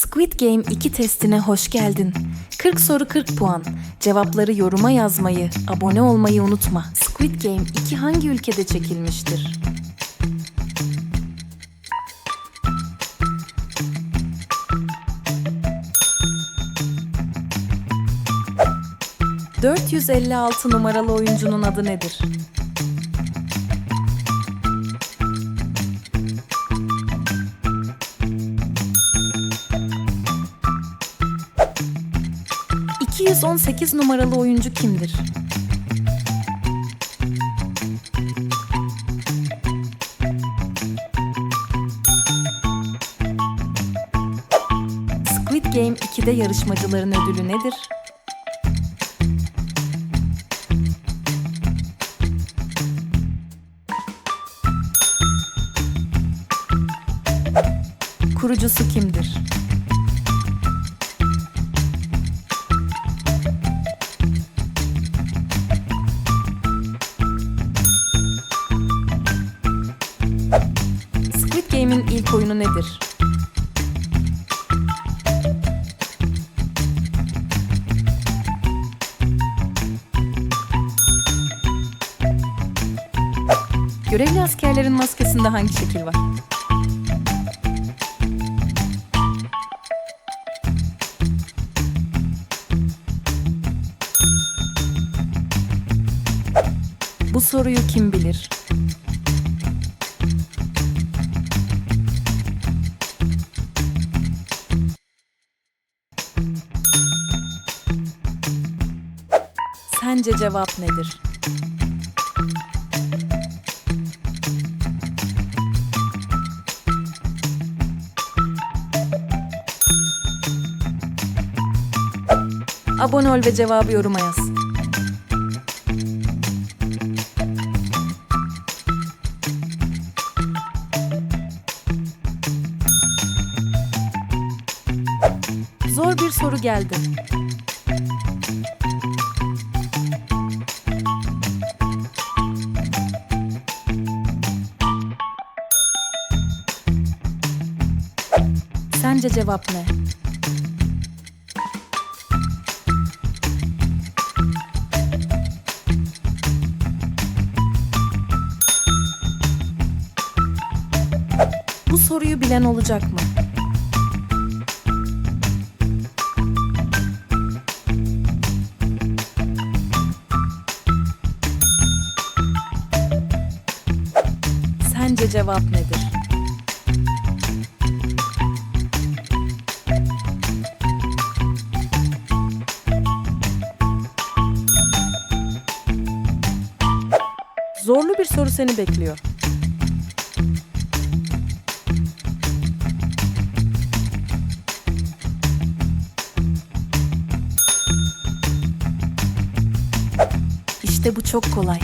Squid Game 2 testine hoş geldin. 40 soru 40 puan. Cevapları yoruma yazmayı, abone olmayı unutma. Squid Game 2 hangi ülkede çekilmiştir? ...456 numaralı oyuncunun adı nedir? ...218 numaralı oyuncu kimdir? Squid Game 2'de yarışmacıların ödülü nedir? Kurucusu kimdir? Görevli askerlerin maskesinde hangi şekil var? Bu soruyu kim bilir? Sence cevap nedir? Abone ol ve cevabı yoruma yaz. Zor bir soru geldi. Sence cevap ne? Soruyu bilen olacak mı? Sence cevap nedir? Zorlu bir soru seni bekliyor. İşte bu çok kolay.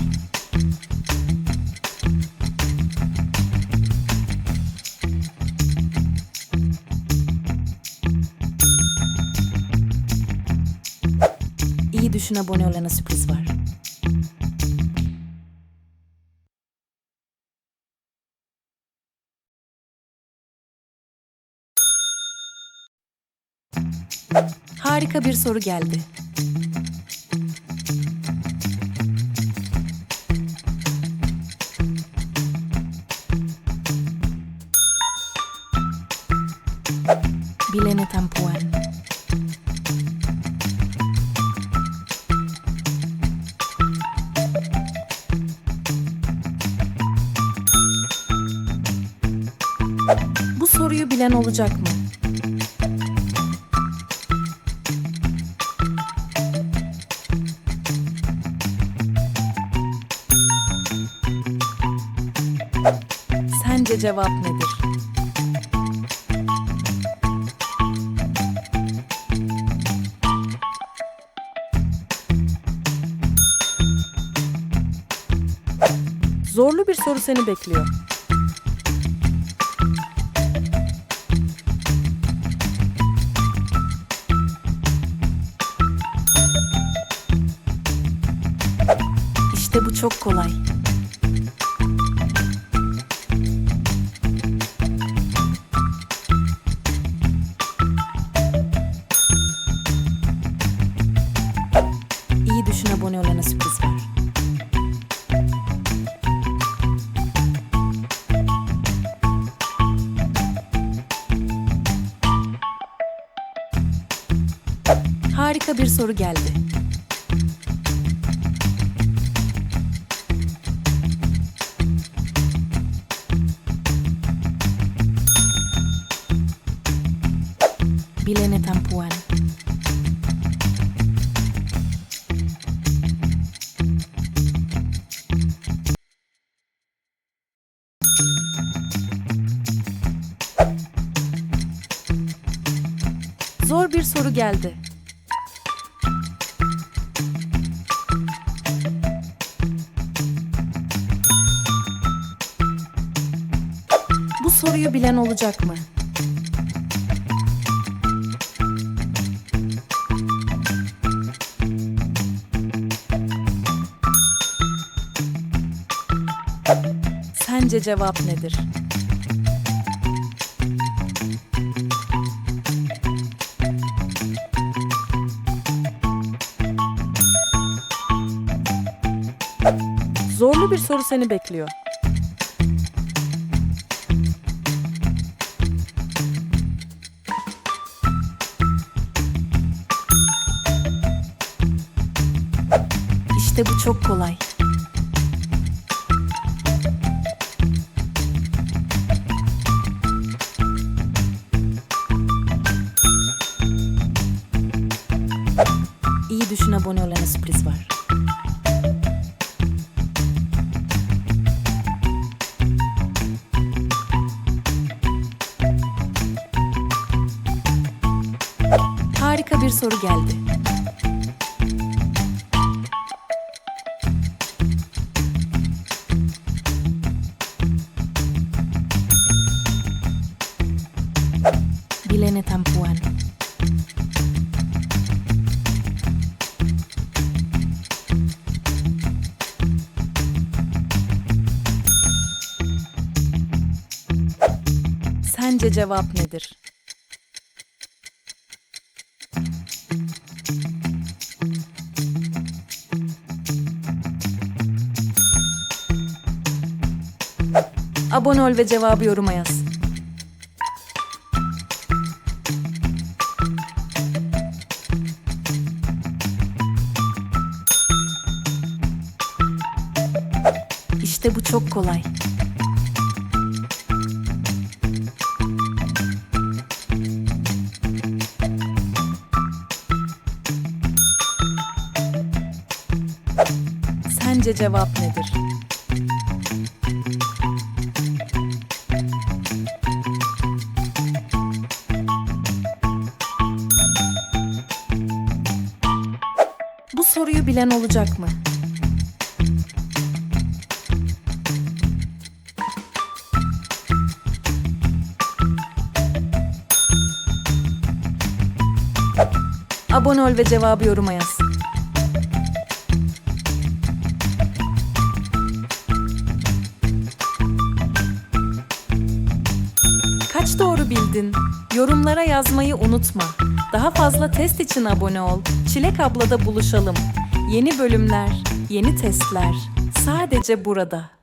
İyi düşün abone olana sürpriz var. Harika bir soru geldi. Bilene tam puan. Bu soruyu bilen olacak mı? Sence cevap nedir? Zorlu bir soru seni bekliyor. İşte bu çok kolay. İyi düşün abone olana sürpriz. Harika bir soru geldi. Bilene tam puan. Zor bir soru geldi. Soruyu bilen olacak mı? Sence cevap nedir? Zorlu bir soru seni bekliyor. İşte bu çok kolay. İyi düşün abone olana sürpriz var. Harika bir soru geldi. Tam puan. Sence cevap nedir? Abone ol ve cevabı yoruma yaz. İşte bu çok kolay. Sence cevap nedir? Bu soruyu bilen olacak mı? Abone ol ve cevabı yoruma yaz. Kaç doğru bildin? Yorumlara yazmayı unutma. Daha fazla test için abone ol. Çilek ablada buluşalım. Yeni bölümler, yeni testler. Sadece burada.